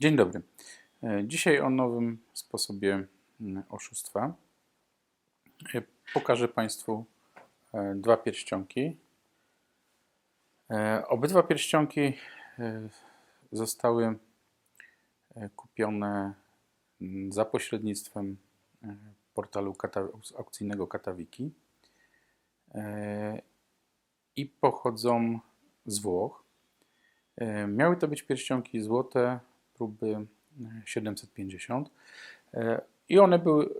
Dzień dobry. E, Dzisiaj o nowym sposobie mm, oszustwa. E, Pokażę Państwu e, dwa pierścionki. Obydwa pierścionki zostały kupione mm, za pośrednictwem portalu aukcyjnego Katawiki i pochodzą z Włoch. Miały to być pierścionki złote próby e, 750 E, i one były,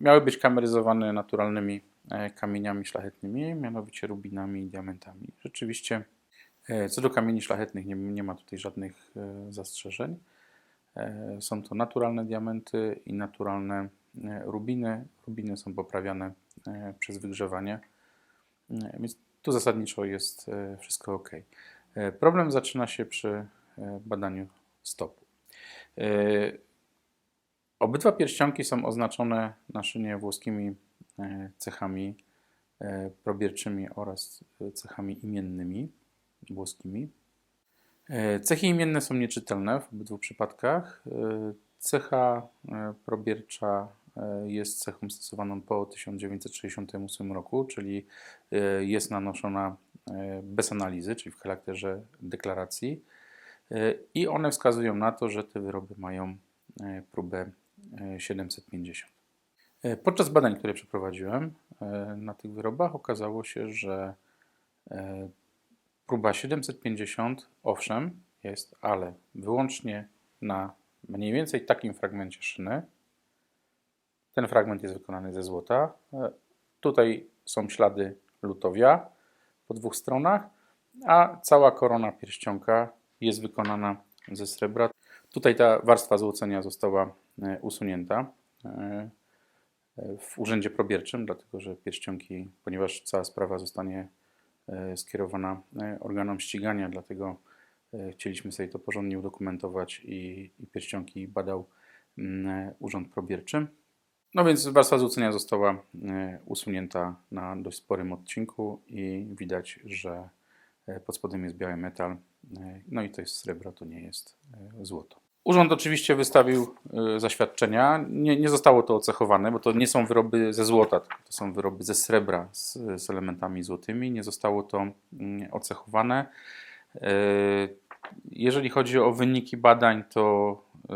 miały być kameryzowane naturalnymi e, kamieniami szlachetnymi, mianowicie rubinami i diamentami. Rzeczywiście e, co do kamieni szlachetnych nie, nie ma tutaj żadnych e, zastrzeżeń. E, Są to naturalne diamenty i naturalne e, rubiny. Rubiny są poprawiane e, przez wygrzewanie, E, więc tu zasadniczo jest e, wszystko ok. E, Problem zaczyna się przy e, badaniu stopu. E, Obydwa pierścionki są oznaczone na szynie włoskimi e, cechami e, probierczymi oraz e, cechami imiennymi włoskimi. Cechy imienne są nieczytelne w obydwu przypadkach. Cecha probiercza jest cechą stosowaną po 1968 roku, czyli jest nanoszona bez analizy, czyli w charakterze deklaracji. E, I one wskazują na to, że te wyroby mają e, próbę e, 750. E, Podczas badań, które przeprowadziłem na tych wyrobach, okazało się, że próba 750 owszem jest, ale wyłącznie na mniej więcej takim fragmencie szyny. Ten fragment jest wykonany ze złota. Tutaj są ślady lutowia po dwóch stronach, a cała korona pierścionka jest wykonana ze srebra. Tutaj ta warstwa złocenia została e, usunięta e, w urzędzie probierczym, dlatego że pierścionki, ponieważ cała sprawa zostanie e, skierowana e, organom ścigania, dlatego e, chcieliśmy sobie to porządnie udokumentować i, i pierścionki badał mm, urząd probierczy. No więc warstwa złocenia została e, usunięta na dość sporym odcinku i widać, że e, pod spodem jest biały metal. e, No i to jest srebro, to nie jest e, złoto. Urząd oczywiście wystawił e, zaświadczenia. Nie, nie zostało to ocechowane, bo to nie są wyroby ze złota, to są wyroby ze srebra z, z elementami złotymi. Nie zostało to mm, ocechowane. E, Jeżeli chodzi o wyniki badań, to e,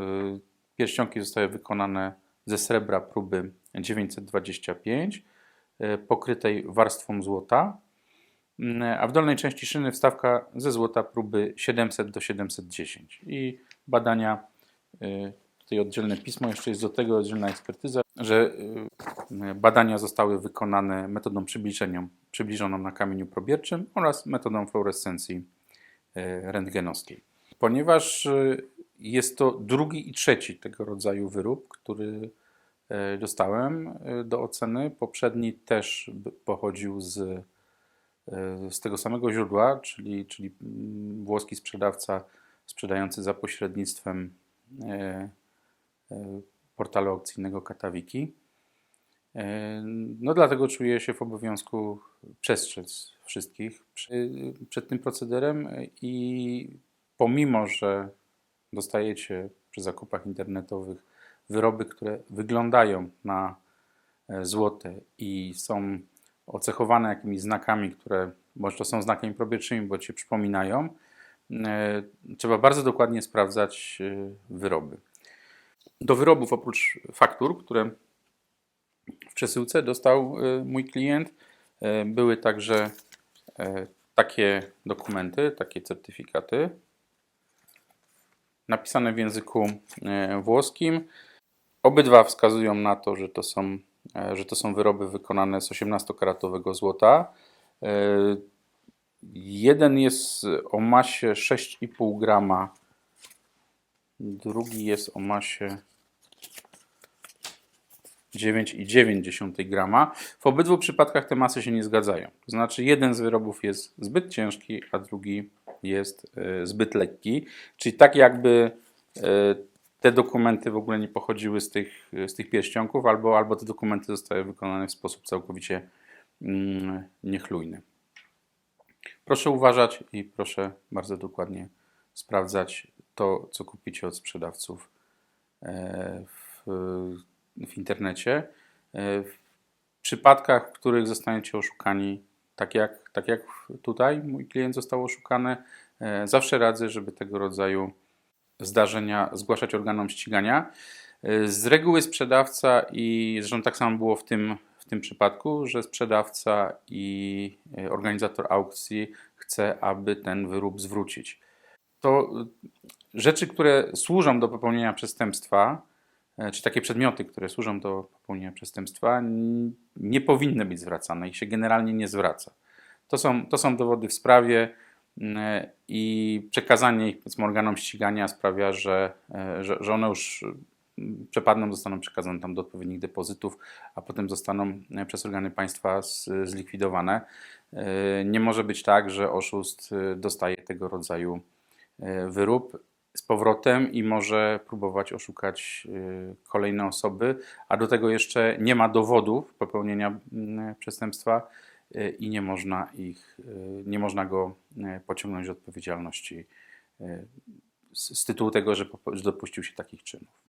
pierścionki zostały wykonane ze srebra próby 925, e, pokrytej warstwą złota, a w dolnej części szyny wstawka ze złota próby 700 do 710. I badania, e, tutaj oddzielne pismo, jeszcze jest do tego oddzielna ekspertyza, że e, badania zostały wykonane metodą przybliżoną na kamieniu probierczym oraz metodą fluorescencji rentgenowskiej. Ponieważ jest to drugi i trzeci tego rodzaju wyrób, który dostałem do oceny. Poprzedni też pochodził z, z tego samego źródła, czyli, czyli włoski sprzedawca sprzedający za pośrednictwem e, e, portalu aukcyjnego Katawiki. E, No dlatego czuję się w obowiązku przestrzec wszystkich przed tym procederem e, i pomimo, że dostajecie przy zakupach internetowych wyroby, które wyglądają na e, złote i są ocechowane jakimiś znakami, które bądź to są znakami probierczymi, bądź się przypominają, e, trzeba bardzo dokładnie sprawdzać e, wyroby. Do wyrobów oprócz faktur, które w przesyłce dostał e, mój klient, były także takie dokumenty, takie certyfikaty, napisane w języku włoskim. Obydwa wskazują na to, że to są, że to są wyroby wykonane z 18-karatowego złota. E, Jeden jest o masie 6,5 grama, drugi jest o masie 9,9 grama. W obydwu przypadkach te masy się nie zgadzają. To znaczy, jeden z wyrobów jest zbyt ciężki, a drugi jest e, zbyt lekki. Czyli tak jakby e, te dokumenty w ogóle nie pochodziły z tych, z tych pierścionków, albo, albo te dokumenty zostały wykonane w sposób całkowicie mm, niechlujny. Proszę uważać i proszę bardzo dokładnie sprawdzać to, co kupicie od sprzedawców e, w, w internecie. E, W przypadkach, w których zostaniecie oszukani, tak jak, tak jak tutaj mój klient został oszukany, e, zawsze radzę, żeby tego rodzaju zdarzenia zgłaszać organom ścigania. Z reguły sprzedawca i zresztą tak samo było w tym, w tym przypadku, że sprzedawca i e, organizator aukcji chce, aby ten wyrób zwrócić. To e, rzeczy, które służą do popełnienia przestępstwa, e, czy takie przedmioty, które służą do popełnienia przestępstwa, nie powinny być zwracane. Ich się generalnie nie zwraca. To są, to są dowody w sprawie i przekazanie ich organom ścigania sprawia, że, e, że, że one już mm, przepadną, zostaną przekazane tam do odpowiednich depozytów, a potem zostaną e, przez organy państwa zlikwidowane. E, Nie może być tak, że oszust e, dostaje tego rodzaju e, wyrób z powrotem i może próbować oszukać e, kolejne osoby, a do tego jeszcze nie ma dowodów popełnienia mm, przestępstwa e, i nie można ich, e, nie można go e, pociągnąć do odpowiedzialności e, z tytułu tego, że dopuścił się takich czynów.